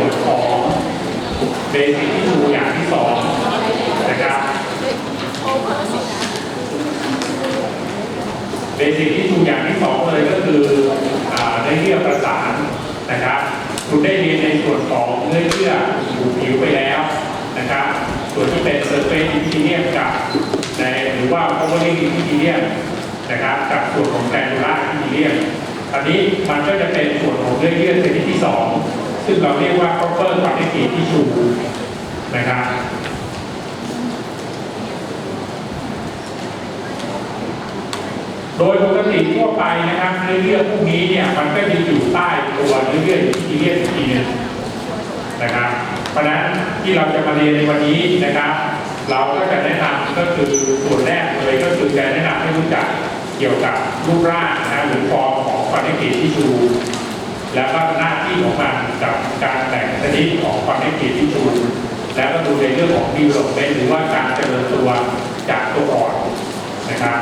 ส่วนของเบสิกที่ดูอย่างที่สองนะครับเบสิกที่ดูอย่างที่สองเลยก็คืออ่าในเรื่องประสานนะครับคุณได้เรียนในส่วนของเนื้อเยื่อผิวผิวไปแล้วนะครับ ส่วนที่เป็นเซอร์เฟซอินทีเนียกับในหรือว่าโอเวอร์ลิงอินทีเนียนะครับกับส่วนของแกรนูล่าอินทีเนียอันนี้มันก็จะเป็นส่วนของเนื้อเยื่อชนิดที่สอง ซึ่งเราเรียกว่า proper connective tissue นะครับโดยปกติทั่วไปนะครับเนื้อเยื่อพวกนี้เนี่ยมันก็จะอยู่ใต้ตัวเนื้อเยื่ออินทีเนียอีกทีนึงนะครับ เพราะนั้นที่เราจะมาเรียนในวันนี้นะครับ เราก็จะแนะนำก็คือส่วนแรกเลยก็คือจะแนะนำให้รู้จักเกี่ยวกับรูปร่างนะหรือฟอร์มของคอนเนคทีทิชชู แล้วก็หน้าที่ของมันกับการแบ่งชนิดของคอนเนคทีฟทิชชูแล้วก็ดูในเรื่องของดีโลเมนหรือว่าการเจริญตัวจากตัวอ่อนนะครับ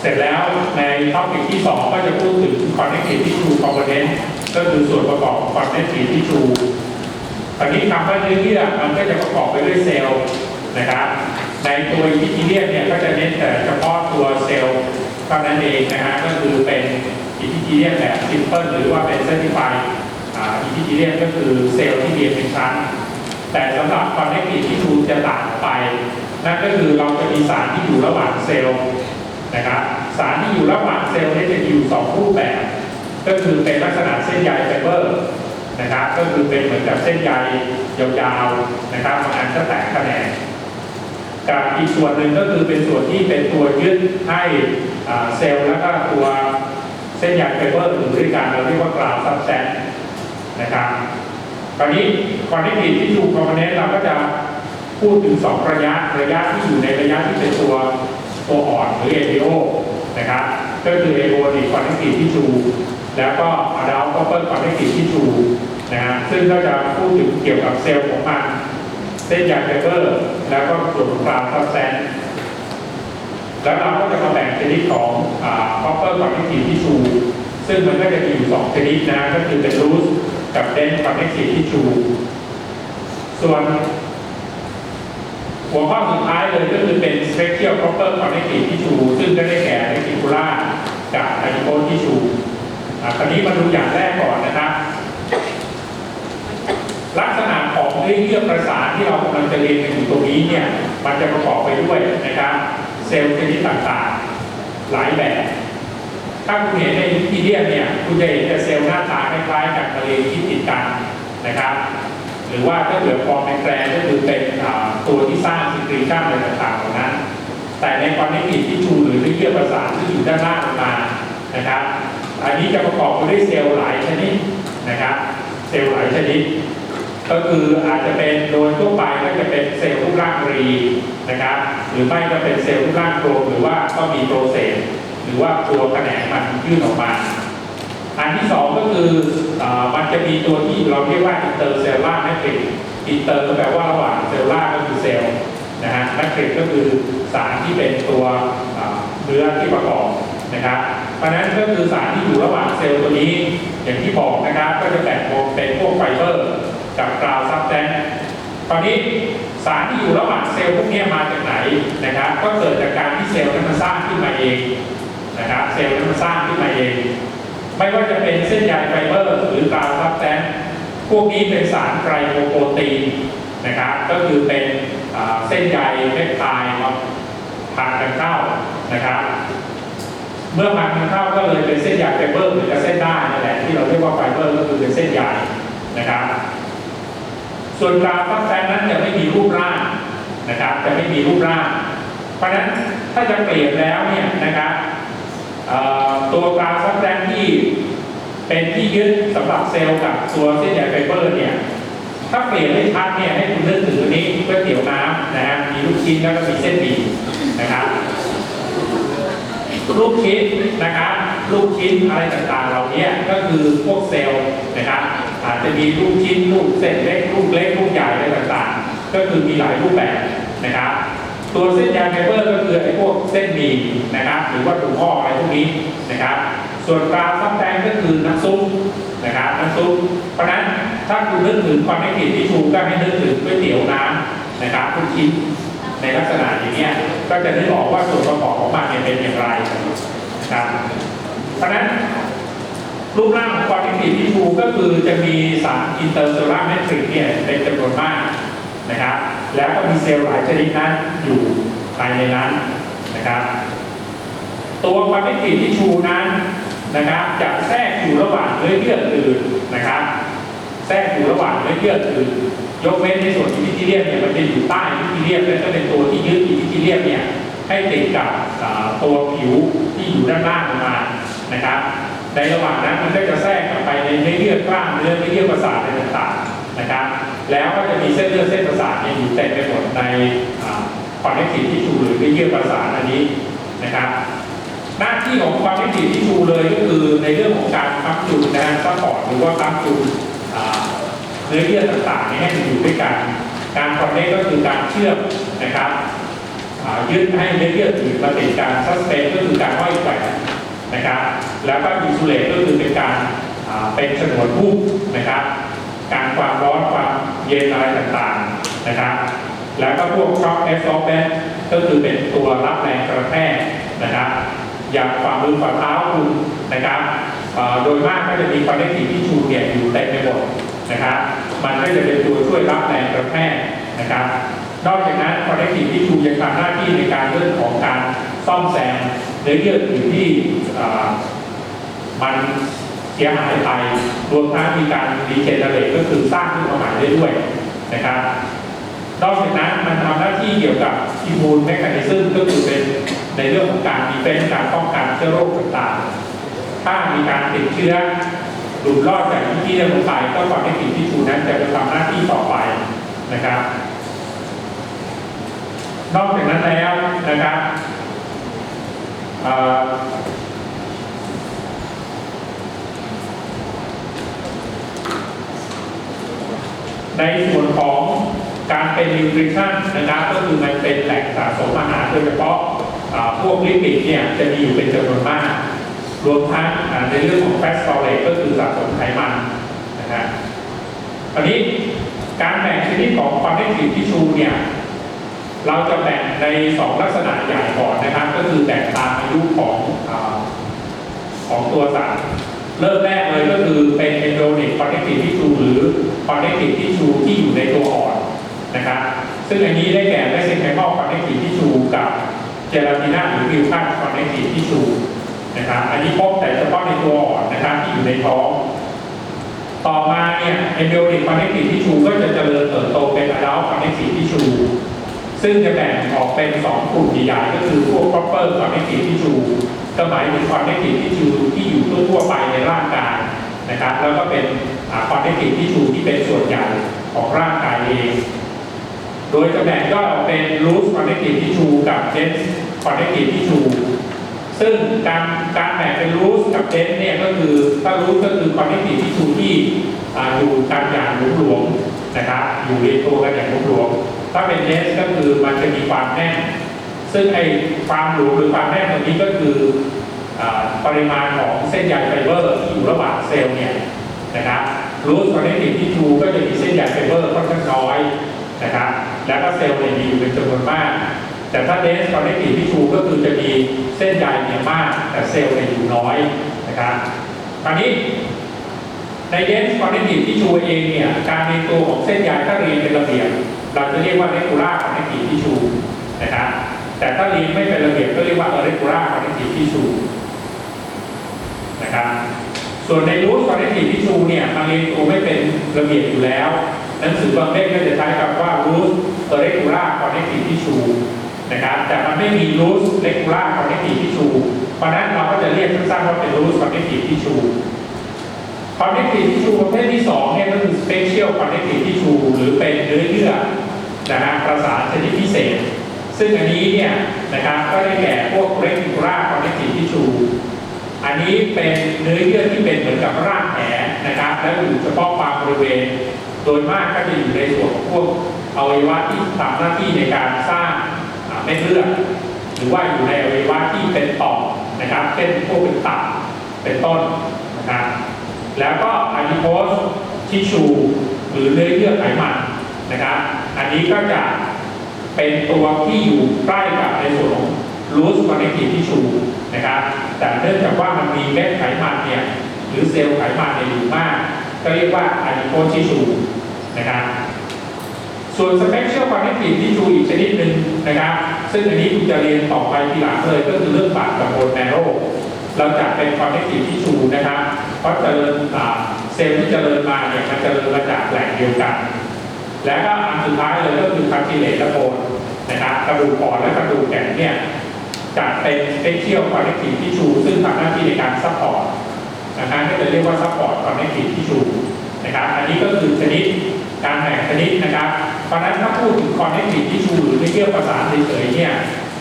เสร็จแล้วในท็อปิกที่ 2 ก็จะพูดถึง connective tissue component ก็คือส่วนประกอบของ connective tissue ตอนนี้คำว่าเนื้อเยื่อมันก็จะประกอบไปด้วยเซลล์นะครับในตัวอิทิเลียนเนี่ยก็จะเน้นแต่เฉพาะตัวเซลล์เท่านั้นเองนะฮะก็คือเป็น ทิเลียนแบบซิมเพิลหรือว่าเป็นเซนติฟายอิทิเลียนก็คือเซลล์ที่เรียงเป็นชั้น แต่สำหรับ connective tissue จะต่างออกไป นั่นก็คือเราจะมีสารที่อยู่ระหว่างเซลล์นะครับสารที่อยู่ระหว่างเซลล์นี่จะอยู่สองรูปแบบ ก็คือเป็นลักษณะเส้นใยไฟเบอร์นะครับก็คือเป็นเหมือนกับเส้นใยยาวๆนะครับบางอันก็แตกแขนงกับอีกส่วนหนึ่งก็คือเป็นส่วนที่เป็นตัวยึดให้เซลล์แล้วก็ตัว ส้นใยไฟเบอร์อยู่ด้วยกันเราเรียกว่ากราวซับแซนนะครับตอนนี้คอนเนคทีฟที่ถูกคอมโพเนนต์เราก็จะพูดถึงสองระยะระยะที่อยู่ในระยะที่เป็นตัวตัวอ่อนหรือ APO นะครับก็คือ APO ดีคอนเนคทีฟที่ชูแล้วก็ Adult Copper Connective Tissue นะฮะซึ่งก็จะพูดถึงเกี่ยวกับเซลล์ของมันเส้นใยไฟเบอร์แล้วก็ส่วนกราวซับแซน แล้วเราก็จะมาแบ่งชนิดของอ่า Copper Connective Tissue ซึ่งมันก็จะมีอยู่สองชนิดนะ ก็คือเป็น Loose กับ Dense Connective Tissue ส่วนหัวข้อสุดท้ายเลยก็คือเป็น Special Proper Connective Tissue ซึ่งก็ได้แก่ Reticular กับ Adipose Tissue คราวนี้มาดูอย่างแรกก่อนนะครับ ลักษณะของเนื้อเยื่อประสาทที่เรากำลังจะเรียนกันอยู่ตรงนี้เนี่ย มันจะประกอบไปด้วยนะครับ เซลล์ชนิดต่างๆ หลายแบบ ถ้าคุณเห็นในวิกิเดียเนี่ย คุณจะเห็นแต่เซลล์หน้าตาคล้ายๆกับทะเลที่ติดกันนะครับ หรือว่าถ้าเกิดฟอร์มเป็นแกรนก็คือเป็นตัวที่สร้างซิกรีชันอะไรต่างๆเหล่านั้น แต่ในความนิติที่ชูหรือเยื่อประสาทที่อยู่ด้านล่างลงมานะครับ อันนี้จะประกอบไปด้วยเซลล์หลายชนิดนะครับ เซลล์หลายชนิด ก็คืออาจจะเป็นโดยทั่วไปก็จะเป็นเซลล์รูปร่างรีนะครับหรือไม่ก็เป็นเซลล์รูปร่างโครงหรือว่าก็มีโปรเซสหรือว่าตัวแขนงมันยื่นออกมา อันที่สองก็คืออามันจะมีตัวที่เราเรียกว่าอินเตอร์เซลล่าแมทริกอินเตอร์ก็แปลว่าระหว่างเซลล่าก็คือเซลล์นะฮะแมทริกก็คือสารที่เป็นตัวเนื้อที่ประกอบนะครับเพราะนั้นก็คือสารที่อยู่ระหว่างเซลล์ตัวนี้อย่างที่บอกนะครับก็จะแบ่งเป็นพวกไฟเบอร์ กับกราวซับแทนตอนนี้สารที่อยู่ระหว่างเซลล์พวกนี้มาจากไหนนะครับ ก็เกิดจากการที่เซลล์นั้นมันสร้างขึ้นมาเองนะครับเซลล์นั้นมันสร้างขึ้นมาเอง ไม่ว่าจะเป็นเส้นใยไฟเบอร์หรือกราวซับแทนพวกนี้เป็นสารไกลโปรตีนนะครับ ก็คือเป็นเส้นใยเปปไทด์มาพันกันเข้านะครับ เมื่อพันกันเข้าก็เลยเป็นเส้นใยไฟเบอร์หรือกับเส้นได้นั่นแหละที่เราเรียกว่าไฟเบอร์ก็คือเป็นเส้นใยนะครับ ส่วนกราวซับแทนนั้นจะไม่มีรูปร่างนะครับจะไม่มีรูปร่าง เพราะฉะนั้นถ้าจะเปลี่ยนแล้วเนี่ยนะครับตัวกราวซับแทนที่เป็นที่ยึดสำหรับเซลล์กับตัวเส้นใยไฟเบอร์เนี่ยถ้าเปลี่ยนให้ชัดเนี่ยให้คุณนึกถึงอันนี้ก๋วยเตี๋ยวน้ำนะฮะมีลูกชิ้นแล้วก็มีเส้นหมี่นะครับลูกชิ้นนะครับ ลูกชิ้นอะไรต่างๆ เหล่านี้ก็คือพวกเซลล์นะครับอาจจะมีลูกชิ้นลูกเส้นเล็กลูกเล็กลูกใหญ่อะไรต่างๆ ก็คือมีหลายรูปแบบนะครับ ตัวเส้นใยไฟเบอร์ก็คือไอ้พวกเส้นหมี่นะครับ หรือว่าถุงห่ออะไรพวกนี้นะครับ ส่วนกราซับแทงก็คือน้ำซุปนะครับน้ำซุปเพราะนั้นถ้าคุณนึกถึงคอนเนคทีฟที่ชูก็ให้นึกถึงก๋วยเตี๋ยวน้ำนะครับทุกชิ้นในลักษณะอย่างเงี้ก็จะนึกออกว่าส่วนประกอบของมันเป็นอย่างไรนะครับ เพราะนั้นรูปร่างของความเป็นที่ชูก็คือจะมีสารอินเตอร์เซลลูลาร์แมทริกเนี่ยเป็นจำนวนมากนะครับแล้วก็มีเซลล์หลายชนิดนั้นอยู่ภายในนั้นนะครับ ตัวความเป็นที่ชูนั้นนะครับจะแทรกอยู่ระหว่างเนื้อเยื่ออื่นนะครับ แทรกอยู่ระหว่างเนื้อเยื่ออื่นยกเว้นในส่วนที่พิทิเลียมเนี่ยมันจะอยู่ใต้พิทิเลียมและก็เป็นตัวที่ยึดพิทิเลียมเนี่ยให้ติดกับตัวผิวที่อยู่ด้านล่างลงมา นะครับ ในระหว่างนั้นมันก็จะแทรกกลับไปในเนื้อเยื่อกล้ามเนื้อเนื้อเยื่อประสาทอะไรต่างๆนะครับ แล้วก็จะมีเส้นเลือดเส้นประสาทเนี่ยอยู่เต็มไปหมดในคอนเนคทีฟที่ชูหรือเนื้อเยื่อประสาทอันนี้นะครับ หน้าที่ของความเป็นที่ชูเลยก็คือในเรื่องของการพับจุนนะฮะซัพพอร์ตหรือว่าพับจุนเนื้อเยื่อต่างๆให้มันอยู่ด้วยกัน การคอนเนคก็คือการเชื่อมนะครับอ่ายึดให้เนื้อเยื่ออื่นมาติดกันซัสเปนก็คือการห้อยแขวน นะครับ แล้วก็อินซูเลตก็คือเป็นการเป็นฉนวนหุ้นะครับ การความร้อนความเย็นอะไรต่างๆนะครับ แล้วก็พวกช็อคแอสซอฟแบนก็คือเป็นตัวรับแรงกระแทกนะครับ อย่างฝ่ามือฝ่าเท้าคุณนะครับโดยมากก็จะมีคอนเนคทีที่ชูเนี่ยอยู่เต็มไปหมดนะครับ มันก็จะเป็นตัวช่วยรับแรงกระแทกนะครับนอกจากนั้นคอนเนคทีที่ชูยังทำหน้าที่ในการเรื่องของการซ่อมแซม เนื้อเยื่ออื่นที่มันเสียหายไปรวมทั้งมีการรีเจนเนเรตก็คือสร้างขึ้นมาใหม่ได้ด้วยนะครับนอกจากนั้นมันทำหน้าที่เกี่ยวกับอิมูนแมคานิซึมก็คือเป็นในเรื่องของการดีเฟนการป้องกันเชื้อโรคต่างๆ ถ้ามีการติดเชื้อหลุดรอดจากที่ที่เรียกลงไปก็ความให้ติดที่ชูนั้นจะไปทำหน้าที่ต่อไปนะครับ นอกจากนั้นแล้วนะครับ ในส่วนของการเป็นนิวทริชั่นนะครับก็คือมันเป็นแหล่งสะสมอาหารโดยเฉพาะพวกลิปิดเนี่ยจะมีอยู่เป็นจำนวนมาก รวมทั้งในเรื่องของแฟตสตอเรจก็คือสะสมไขมันนะครับตอนนี้การแบ่งชนิดของความเป็นสีทิชชูเนี่ย เราจะแบ่งในสองลักษณะใหญ่ก่อนนะครับ ก็คือแบ่งตามอายุของอของตัวสารเริ่มแรกเลยก็คือเป็น embryonic connective tissue หรือ connective tissue ที่อยู่ในตัวอ่อนนะครับ ซึ่งอันนี้ได้แก่ mesenchymal connective tissue กับ gelatina หรือ mucus connective tissue นะครับ อันนี้พบแต่เฉพาะในตัวอ่อนนะครับที่อยู่ในท้อง ต่อมาเนี่ย embryonic connective tissue ก็จะเจริญเติบโตเป็น adult connective tissue ซึ่งจะแบ่งออกเป็น2กลุ่มใหญ่ๆก็คือพวก proper connective tissue ก็หมายถึง connective tissue ที่อยู่ทั่วไปในร่างกายนะครับ แล้วก็เป็นอ่า connective tissue ที่เป็นส่วนใหญ่ของร่างกายเองโดยจะแบ่งย่อยออกเป็น loose connective tissue กับ dense connective tissue ซึ่งการการแบ่งเป็น loose กับ dense เนี่ยก็คือถ้า loose ก็คือ connective tissue ที่อยู่กันอย่างหลวมๆนะครับอยู่เรียงตัวกันอย่างหลวม ถ้าเป็น dense ก็คือมันจะมีความแน่น ซึ่งไอ้ความหลวมหรือความแน่นตรงนี้ก็คืออปริมาณของเส้นใยไฟเบอร์ที่อยู่ระหว่างเซลล์เนี่ยนะครับรูทคอนเนคทีฟที่ชูก็จะมีเส้นใยไฟเบอร์ค่อนข้างน้อยนะครับแล้วก็เซลล์เนี่ยมีอยู่เป็นจำนวนมาก แต่ถ้าเดสคอนเนคทีฟที่ชูก็คือจะมีเส้นใยเนี่ยมาก แต่เซลล์เนี่ยอยู่น้อยนะครับคราวนี้ในเดนส์คอนเนคทีฟที่ชูเองเนี่ยการเรียงตัวของเส้นใยถ้าเรียงเป็นระเบียบ เราจะเรียกว่าเรกูล่าคอนเนคทีฟที่ชูนะครับแต่ถ้าเรียงไม่เป็นระเบียบก็เรียกว่าเรกูล่าคอนเนคทีฟที่ชูนะครับส่วนในรูทคอนเนคทีฟที่ชูเนี่ยมันเรียงตัวไม่เป็นระเบียบอยู่แล้วหนังสือบางเล่มก็จะใช้คำว่ารูทเรกูล่าคอนเนคทีฟที่ชูนะครับแต่มันไม่มีรูทเรกูล่าคอนเนคทีฟที่ชูเพราะนั้นเราก็จะเรียกสั้นๆว่าเป็นรูทคอนเนคทีฟที่ชู connective tissue ประเภทที่2เนี่ยก็คือ special connective tissue หรือเป็นเนื้อเยื่อ นะฮะประสานชนิดพิเศษ ซึ่งอันนี้เนี่ยนะครับก็ได้แก่พวก reticular connective tissue อันนี้เป็นเนื้อเยื่อที่เป็นเหมือนกับรากแหนะครับ แล้วอยู่เฉพาะบางบริเวณ โดยมากก็จะอยู่ในส่วนของพวกอวัยวะที่ทำหน้าที่ในการสร้างเม็ดเลือดหรือว่าอยู่ในอวัยวะที่เป็นต่อมนะครับเช่นพวกเป็นตับเป็นต้นนะครับแล้วก็อะดิโพสทิชชูหรือเนื้อเยื่อไขมันนะครับ อันนี้ก็จะเป็นตัวที่อยู่ใกล้กับในส่วนของ loose connective tissue นะครับ แต่เนื่องจากว่ามันมีเม็ดไขมันเนี่ยหรือเซลล์ไขมันเนี่ยอยู่มาก ก็เรียกว่า adipose tissue นะครับ ส่วน special connective tissue อีกชนิดหนึ่งนะครับ ซึ่งอันนี้คุณจะเรียนต่อไปทีหลังเลยก็คือเรื่องปากกับโบนแมโรเราจะเป็น connective tissue นะครับ เพราะเจริญเซลล์ที่เจริญมาเนี่ยมันเจริญมาจากแหล่งเดียวกัน และก็อันสุดท้ายเลยก็คือคาร์ติเลตและโบนนะครับกระดูกอ่อนและกระดูกแข็งเนี่ยจะเป็น special connective tissue ซึ่งทำหน้าที่ในการซัพพอร์ตนะครับก็จะเรียกว่าซัพพอร์ต connective tissue นะครับอันนี้ก็คือชนิดการแบ่งชนิดนะครับเพราะนั้นถ้าพูดถึง connective tissue หรือไม่เกี่ยวประสานเฉยๆเนี่ย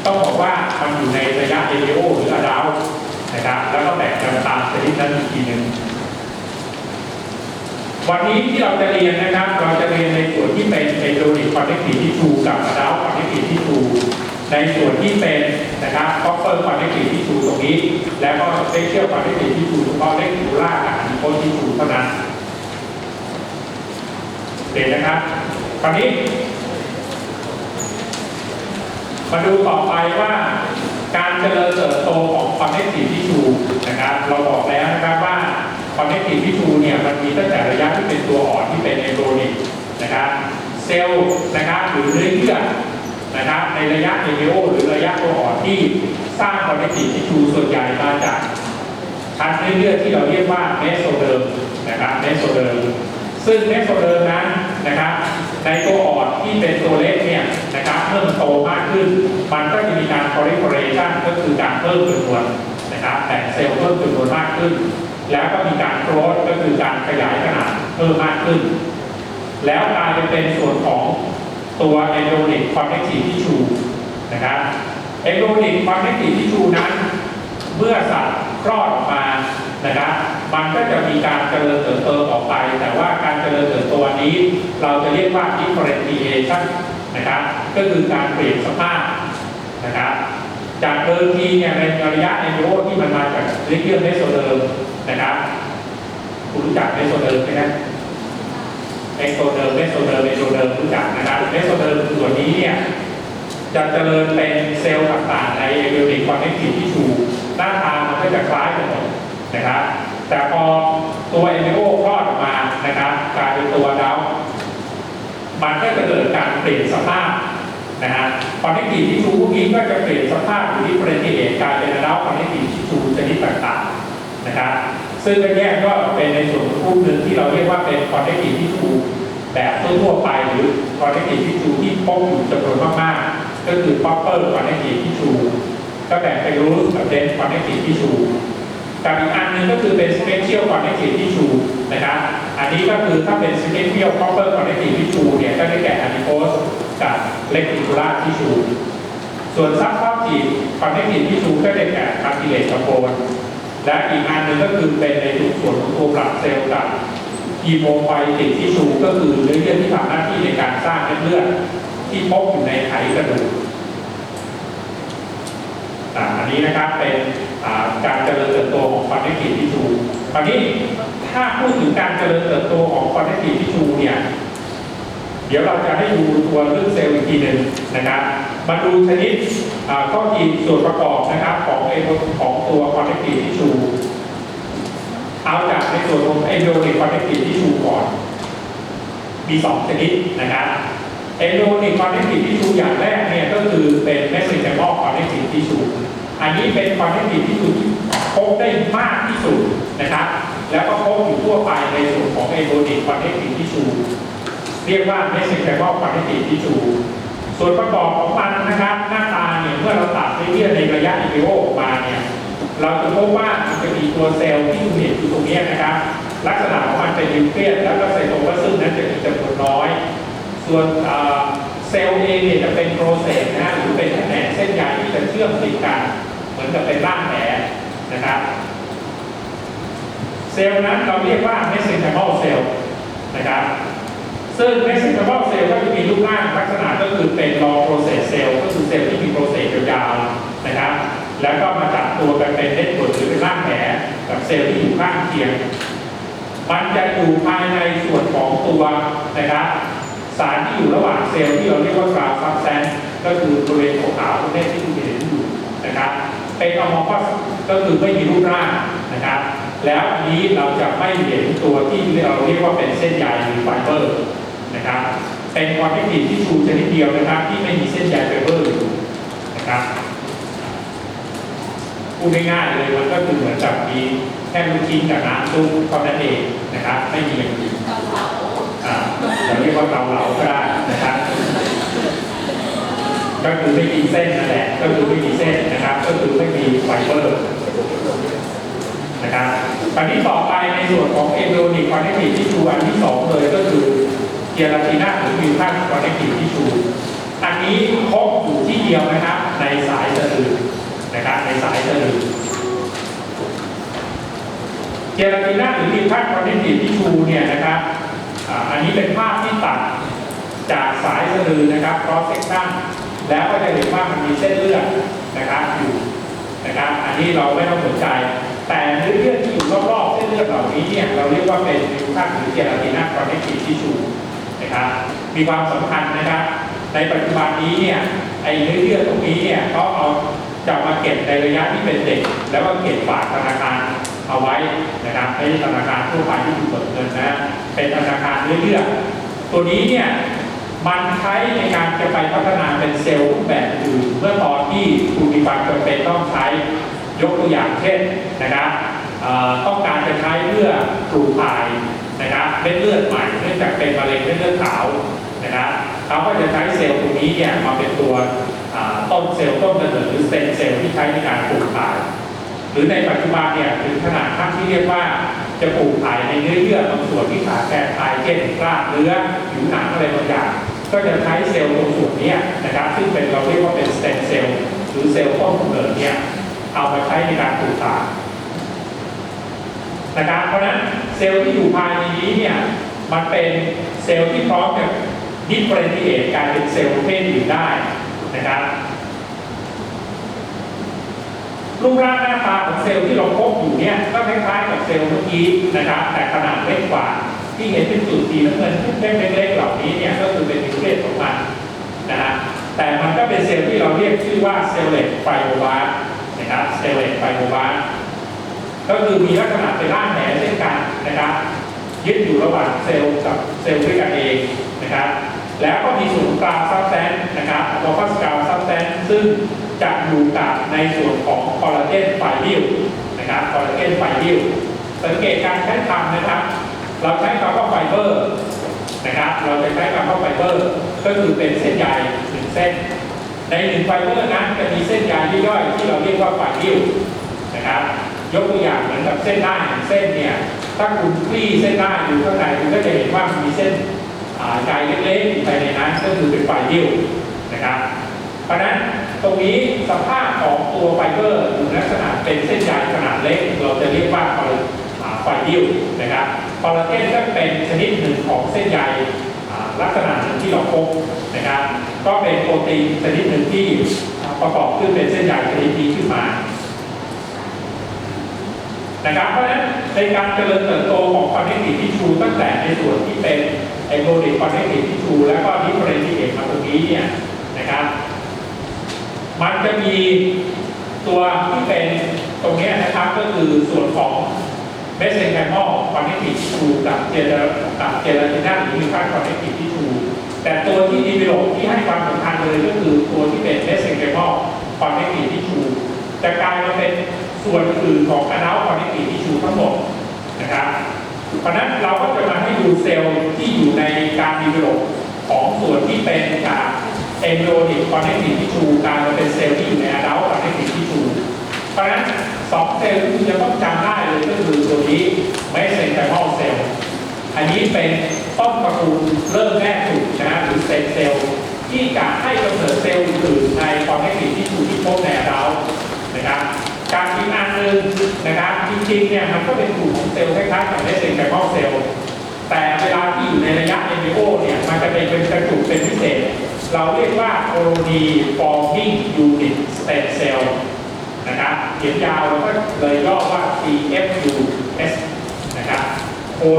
ต้องบอกว่ามันอยู่ในระยะ ABO หรือ adult นะครับแล้วก็แบ่งกันตามชนิดนั้นอีกทีหนึ่ง วันนี้ที่เราจะเรียนนะครับ เราจะเรียนในส่วนที่เป็นเอโดนิกคอนเนคทีที่ชูกับดาวคอนเนคทีที่ชูในส่วนที่เป็นนะครับคอปเปอร์คอนเนคทีที่ชูตรงนี้ แล้วก็สเปเชียลคอนเนคทีที่ชูเฉพาะเล็กทูล่ากับอีโคที่ชูเท่านั้นเห็นนะครับคราวนี้ มาดูต่อไปว่าการเจริญเติบโตของ connective tissue นะครับ เราบอกแล้วนะครับว่า connective tissue เนี่ยมันมีตั้งแต่ระยะที่เป็นตัวอ่อนที่เป็น embryonic นะครับเซลล์นะครับหรือเนื้อเยื่อนะครับในระยะ embryo หรือระยะตัวอ่อนที่สร้าง connective tissue ส่วนใหญ่มาจากชั้นเนื้อเยื่อที่เราเรียกว่าเมโซเดิร์มนะครับเมโซเดิร์มซึ่งเมโซเดิร์มนั้นนะครับในตัวอ่อนที่เป็นตัวเล็กเนี่ยนะครับเมื่อมันโตมากขึ้น มันก็จะมีการ proliferation ก็คือการเพิ่มจำนวนนะครับแต่งเซลล์เพิ่มจำนวนมากขึ้น แล้วก็มีการ growth ก็คือการขยายขนาดเพิ่มมากขึ้น แล้วกลายเป็นส่วนของตัว embryonic connective tissue นะครับ embryonic connective tissue นั้น เมื่อสัตว์คลอดออกมานะครับมันก็จะมีการเจริญเติบโตออกไป แต่ว่าการเจริญเติบโตนี้ เราจะเรียกว่า differentiation นะครับก็คือการเปลี่ยนสภาพนะครับจากเดิมทีเนี่ยในระยะในโยที่มันมาจากเรื่องเมโซเดิม นะครับคุณรู้จักเมโซเดิมไหมครับเอ็กโซเดิมเมโซเดิมเมโซเดิมรู้จักนะครับเมโซเดิมส่วนนี้เนี่ยจะเจริญเป็นเซลล์ต่างๆในเอเวอร์ติคอนเนคทีฟที่ชูหน้าตามันก็จะคล้ายกันหมดนะครับ แต่พอตัวเอเมโอคลอดออกมานะครับกลายเป็นตัวดาวมันก็จะเกิดการเปลี่ยนสภาพนะฮะคอนเนคทีฟที่ชูพวกนี้ก็จะเปลี่ยนสภาพหรือที่ประเทศกลายเป็นดาวคอนเนคทีฟที่ชูชนิดต่างๆ นะครับซึ่งแรกๆก็เป็นในส่วนของกลุ่มหนึ่งที่เราเรียกว่าเป็นคอนเนคทีฟที่ชูแบบทั่วๆไปหรือคอนเนคทีฟที่ชูที่พบอยู่จำนวนมากๆ ก็คือ proper connective tissue ก็แบ่งเป็น loose กับ dense connective tissue กับอีกอันหนึงก็คือเป็น special connective tissue นะครับ อันนี้ก็คือถ้าเป็น special proper connective tissue เนี่ยก็ได้แก่ adipose กับ reticular tissue ส่วน subactive connective tissue ก็ได้แก่ cartilage กับ bone และอีกอันหนึ่งก็คือเป็นในส่วนของตัวปรับเซลล์กับ hemopoietic tissue ก็คือเนื้อเยื่อที่ทำหน้าที่ในการสร้างเม็ดเลือดที่พบอยู่ในไขกระดูกอันนี้นะครับเป็นการเจริญเติบโตของ connective tissue คราวนี้ถ้าพูดถึงการเจริญเติบโตของ connective tissue เนี่ย เดี๋ยวเราจะให้ดูตัวเรื่องเซลล์ ทีหนึ่งนะครับมาดูชนิดข้อดีส่วนประกอบนะครับของไอของตัว connective tissue เอาจากในส่วนของ embryonic connective tissue ก่อน มีสองชนิดนะครับเอโดนิคอนเนคทีฟทิชชูอย่างแรกเนี่ยก็คือเป็นเมสเซนเจอร์คอนเนคทีฟทิชชูอันนี้เป็นคอนเนคทีฟทิชชูที่พบได้มากที่สุดนะครับ แล้วก็พบอยู่ทั่วไปในส่วนของเอโดนิคอนเนคทีฟทิชชูเรียกว่าเมสเซนเจอร์คอนเนคทีฟทิชชู ส่วนประกอบของมันนะครับหน้าตาเนี่ยเมื่อเราตัดเนื้อในระยะอิเวโอออกมาเนี่ยเราจะพบว่ามันจะมีตัวเซลล์ที่คุณเห็นอยู่ตรงนี้นะครับ ลักษณะของมันเป็นนิวเคลียสแล้วก็ไซโตพลาซึมนั้นจะมีจำนวนน้อย ส่วนเซลล์เองเนี่ยจะเป็นโปรเซสนะฮะหรือเป็นแผนเส้นใยที่จะเชื่อมติดกันเหมือนกับเป็นร่างแผลนะครับ เซลล์นั้นเราเรียกว่า mesenchymal cell นะครับ ซึ่ง mesenchymal cell ก็จะมีรูปร่างลักษณะก็คือเป็น long process cell ก็คือเซลล์ที่มีโปรเซสยาวๆนะครับ แล้วก็มาจับตัวกันเป็นเน็ตเวิร์กหรือเป็นร่างแผลกับเซลล์ที่อยู่ข้างเคียง มันจะอยู่ภายในส่วนของตัวนะครับสารที่อยู่ระหว่างเซลล์ที่เราเรียกว่ากราฟซับแซนก็คือบริเวณขาวๆตรงนี้ที่คุณเห็นอยู่นะครับเป็นอมอฟัสก็คือไม่มีรูปร่างนะครับ แล้วอันนี้เราจะไม่เห็นตัวที่เราเรียกว่าเป็นเส้นใยหรือไฟเบอร์นะครับ เป็นความไม่ผิดที่ชูชนิดเดียวนะครับ ที่ไม่มีเส้นใยไฟเบอร์อยู่นะครับพูดง่ายๆเลยมันก็คือเหมือนกับมีแค่ลูกชิ้นกับน้ำซุปเท่านั้นเองนะครับ ไม่มีอย่างอื่นอ่เราเรียกว่าเกาเหลาก็ได้นะครับก็คือไม่มีเส้นนั่นแหละก็คือไม่มีเส้นนะครับ ก็คือไม่มีไฟเบอร์ นะครับอันที่ต่อไปในส่วนของเอโดนิกคอนเนคทีฟที่ชูอันที่สองเลยก็คือเกียร์ลาตินาหรือมิวทันคอนเนคทีฟที่ชูอันนี้พบอยู่ที่เดียวนะครับ ในสายสะดือนะครับในสายสะดือเจลาติน่าหรือมีภาพคอนเนคทีฟที่ชูเนี่ยนะครับ อันนี้เป็นภาพที่ตัดจากสายสะดือนะครับ cross section แล้วก็จะเห็นว่ามันมีเส้นเลือดนะครับอยู่นะครับ อันนี้เราไม่ต้องสนใจ แต่เนื้อเลื่อที่อยู่รอบๆเส้นเลือดเหล่านี้เนี่ยเราเรียกว่าเป็นมิวคัสหรือเจลาตินาคอนเนคทีฟที่ชูนะครับมีความสำคัญนะครับ ในปัจจุบันนี้เนี่ยไอ้เนื้อเลื่อตรงนี้เนี่ยเขาเอาจะมาเก็บในระยะที่เป็นเด็ก แล้วก็เก็บฝากธนาคารเอาไว้นะครับไม่ใช่ธนาคารทั่วไปที่ถูกเปิดเงินนะเป็นธนาคารเรื่อยๆตัวนี้เนี่ยมันใช้ในการจะไปพัฒนาเป็นเซลล์รูปแบบอื่นเมื่อตอนที่คุณมีความจำเป็นต้องใช้ ยกตัวอย่างเช่นนะครับต้องการจะใช้เพื่อปลูกถ่ายนะครับเม็ดเลือดใหม่เนื่องจากเป็นมะเร็งเม็ดเลือดขาวนะครับเขาก็จะใช้เซลล์ตรงนี้เนี่ยมาเป็นตัวต้นเซลล์ต้นกำเนิดหรือสเต็มเซลล์ที่ใช้ในการปลูกถ่าย หรือในปัจจุบันเนี่ยถึงขนาดขั้นที่เรียกว่าจะปลูกถ่ายในเนื้อเยื่อบางส่วนที่ขาดแคลนไปเช่นกล้ามเนื้อผิวหนังอะไรบางอย่างก็จะใช้เซลล์ตรงส่วนนี้นะครับซึ่งเป็นเราเรียกว่าเป็นสเต็มเซลล์หรือเซลล์ต้นกำเนิดเนี่ย เอามาใช้ในการปลูกถ่ายนะครับเพราะฉะนั้นเซลล์ที่อยู่ภายในนี้เนี่ยมันเป็นเซลล์ที่พร้อมกับดิฟเฟอเรนติเอตกายเป็นเซลล์ประเภทอื่นได้นะครับรูปร่างหน้าตาของเซลล์ที่เราพบอยู่เนี่ยก็คล้ายๆกับเซลล์เมื่อกี้นะครับ แต่ขนาดเล็กกว่า ที่เห็นเป็นจุดสีน้ำเงินเล็กๆเหล่านี้เนี่ยก็คือเป็นนิวเคลียสของมันนะฮะแต่มันก็เป็นเซลล์ที่เราเรียกชื่อว่าเซลล์เลตไฟโอบาส นะครับเซลล์เลตไฟโอบาสก็คือมีลักษณะเป็นร่างแหเช่นกันนะครับ ยึดอยู่ระหว่างเซลล์กับเซลล์ด้วยกันเองนะครับ แล้วก็มีส่วนกลางซับแซนนะครับวอลฟัสกาวซับแซนซึ่งจะอยู่กับในส่วนของคอลลาเจนไฟบิลนะครับคอลลาเจนไฟบิลสังเกตการใช้คำนะครับ เราใช้คำว่าไฟเบอร์นะครับ เราจะใช้คำว่าไฟเบอร์ ก็คือเป็นเส้นใยหนึ่งเส้น ในหนึ่งไฟเบอร์นั้นจะมีเส้นใยย่อยๆที่เราเรียกว่าไฟบิลนะครับ ยกตัวอย่างเหมือนกับเส้นได้หนึ่งเส้นเนี่ยถ้าคุณคลี่เส้นได้ดูข้างในคุณก็จะเห็นว่ามันมีเส้นใยเล็กๆอยู่ภายในนั้นก็คือเป็นไฟบิลนะครับ เพราะนั้นตรงนี้สภาพของตัวไฟเบอร์อยู่ลักษณะเป็นเส้นใยขนาดเล็ก เราจะเรียกว่าคอลอ่าไฟบิลนะครับคอลลาเจนก็เป็นชนิดหนึ่งของเส้นใย ลักษณะหนึ่งที่เราพบนะครับ ก็เป็นโปรตีนชนิดหนึ่งที่ประกอบขึ้นเป็นเส้นใยชนิดนี้ขึ้นมานะครับเพราะฉะนั้นในการเจริญเติบโตของคอนเนคทีฟทิชูตั้งแต่ในส่วนที่เป็นไอโบดิคอนเนคทีฟทิชูแล้วก็ดิฟเฟเรนซิเอตมาตรงนี้เนี่ยนะครับมันจะมีตัวที่เป็นตรงนี้นะครับก็คือส่วนของ เมสเซนแคมอลคอนเนคทีฟทูกับเจลกับเจลาตินาหรือมิวคัสคอนเนคทีฟทิชชูแต่ตัวที่ดีเวลลที่ให้ความสำคัญเลยก็คือตัวที่เป็นเมสเซนแคมอลคอนเนคทีฟทิชชูจะกลายมาเป็นส่วนอื่นของ adult connective tissue ทั้งหมดนะครับเพราะนั้นเราก็จะมาให้ดูเซลล์ที่อยู่ในการดีเวลลของส่วนที่เป็นจาก embryonic connective tissue กลายมาเป็นเซลล์ที่อยู่ใน adult connective tissue เพราะนั้น สองเซลล์ที่คุณจะต้องจำได้เลยก็คือตัวนี้ mesenchymal cell อันนี้เป็นต้นตระกูลเริ่มแรกสุดนะหรือเซลล์เซลล์ที่จะให้กำเนิดเซลล์อื่นใน connective tissue ที่พบใน adult นะครับการอีกอันหนึ่งนะครับจริงๆเนี่ยมันก็เป็นกลุ่มของเซลล์คล้ายๆกับเมสเซนไคมอลเซลล์แต่เวลาที่อยู่ในระยะเอมิโอเนี่ยมันจะเป็นเป็นกระจุกเป็นพิเศษ เราเรียกว่า colony forming unit stem cell นะครับ ขียนยาวแล้วก็เลยย่อว่า CFUS นะครับ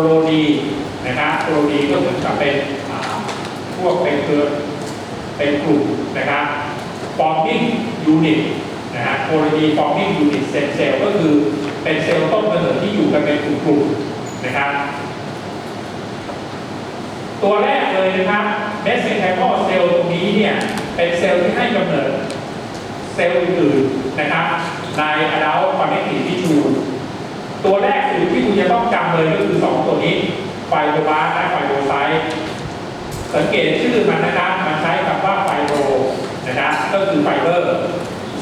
โลดีนะครับโคโลดีก็เหมือนกับเป็นพวกเป็นเครือเป็นกลุ่มนะครับ forming unit นะฮะโคโลดี forming unit เซลล์เซลล์ก็คือเป็นเซลล์ต้นกำเนิดที่อยู่กันเป็นกลุ่มๆนะครับ ตัวแรกเลยนะครับ mesenchymal เซลล์ตรงนี้เนี่ยเป็นเซลล์ที่ให้กำเนิด เซลล์อื่นๆนะครับใน adult connective tissue ตัวแรกสุดที่คุณจะต้องจำเลยก็คือ 2 ตัวนี้ไฟโบบาสและไฟโบไซต์สังเกตชื่อมันนะครับมันใช้คำว่าไฟโบนะครับก็คือไฟเบอร์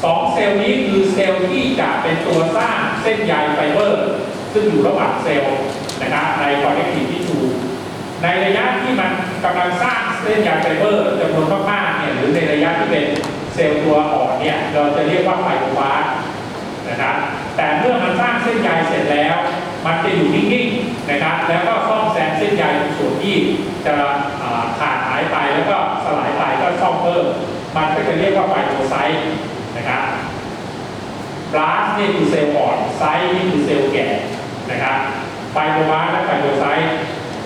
สองเซลล์นี้คือเซลล์ที่จะเป็นตัวสร้างเส้นใยไฟเบอร์ ซึ่งอยู่ระหว่างเซลล์นะครับใน connective tissue ในระยะที่มันกำลังสร้างเส้นใยไฟเบอร์จำนวนมากๆเนี่ยหรือในระยะที่เป็น เซลล์ตัวอ่อนเนี่ยเราจะเรียกว่าไฟโบบานะครับแต่เมื่อมันสร้างเส้นใยเสร็จแล้ว มันจะอยู่นิ่งๆนะครับแล้วก็ซ่อมแซมเส้นใยส่วนที่จะขาดหายไปแล้วก็สลายไปก็ซ่อมเพิ่มมันก็จะเรียกว่าไฟโตไซต์นะครับบลาสนี่คือเซลล์อ่อนไซต์นี่คือเซลล์แก่นะครับไฟโตบาสและไฟโตไซต์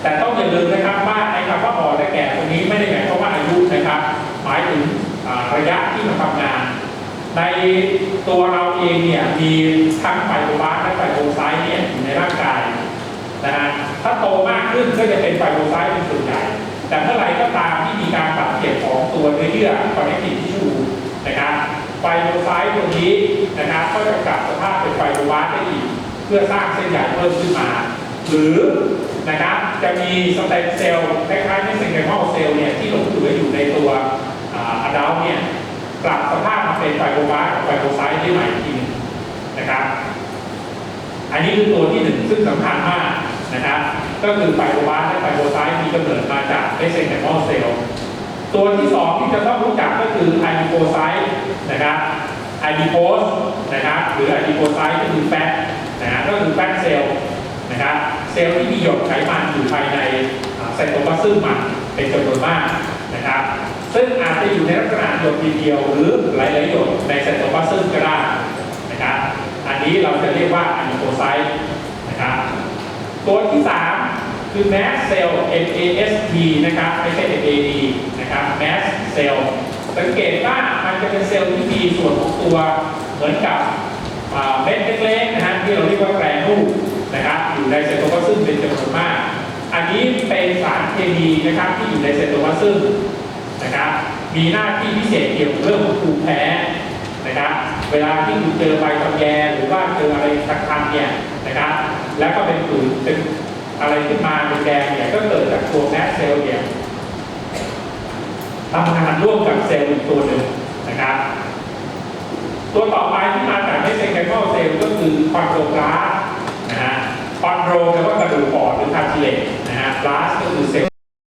แต่ต้องอย่าลืมนะครับว่าไอ้คำว่าอ่อนและแก่ตรงนี้ไม่ได้หมายความว่าอายุนะครับ หมายถึงระยะำงาน ในตัวเราเองเนี่ยมีทั้งไฟโบบาสและไฟโบไซต์เนี่ยอยู่ในร่างกายนะฮะถ้าโตมากขึ้นก็จะเป็นไฟโบไซต์เป็นส่วนใหญ่แต่เมื่อไรก็ตามที่มีการบาดเจ็บของตัวเนื้อเยื่อคอนเนคทีฟทิชชูนะครับไฟโบไซต์ตัวนี้นะครับก็จะกลับสภาพเป็นไฟโบบาได้อีกเพื่อสร้างเส้นใยเพิ่มขึ้นมา หรือนะครับจะมีสเต็มเซลล์คล้ายๆที่เซนเกมอลเซลล์เนี่ยที่หลงเหลืออยู่ในตัวอะดัลเนี่ย กลับสภาพ มาเป็นไฟโบบาไฟโบไซต์ได้ใหม่อีกทีหนึงนะครับ อันนี้คือตัวที่หนึ่งซึ่งสำคัญมากนะครับ ก็คือไฟโบบาสและไฟโบไซต์มีกำเนิดมาจากเมสเซนแคมอลเซลตัวที่สองที่จะต้องรู้จักก็คือไอดิโพไซต์นะครับไอดิโพสนะครับหรือไอดิโพไซต์ก็คือแฟตนะฮะก็คือแฟตเซลล์นะครับเซลล์ที่มีหยดไขมันอยู่ภายในไซโตพลาซึมมันเป็นจำนวนมากนะครับ ซึ่งอาจจะอยู่ในลักษณะหยดทีเดียวหรือหลายๆหยดในไซโตพลาซึมก็ได้นะครับอันนี้เราจะเรียกว่าอะนิโคไซต์นะครับตัวที่ 3 คือ mass cell MAST นะครับไม่ใช่ MAD นะครับ mass cell สังเกตว่ามันจะเป็นเซลล์ที่มีส่วนของตัวเหมือนกับเม็ดเล็กๆนะฮะที่เราเรียกว่าแกรนูนะครับอยู่ในไซโตพลาซึมเป็นจำนวนมาก อันนี้เป็นสารเคมีนะครับที่อยู่ในไซโตพลาซึม นะครับมีหน้าที่พิเศษเกี่ยวกับเรื่องของภูมิแพ้นะครับเวลาที่คุณเจอใบตำแยหรือว่าเจออะไรคันๆเนี่ยนะครับแล้วก็เป็นผื่นเป็นอะไรขึ้นมาเป็นแดงเนี่ยก็เกิดจากตัวแมสเซลล์เนี่ยทำงานร่วมกับเซลล์อีกตัวหนึ่งนะครับตัวต่อไปที่มาจากไม่เซนไคมอลเซลล์ก็คือคอนโดกลาสนะฮะคอนโดแปลว่ากระดูกอ่อนหรือคาร์ติเลจนะฮะกลาสก็คือเซลล์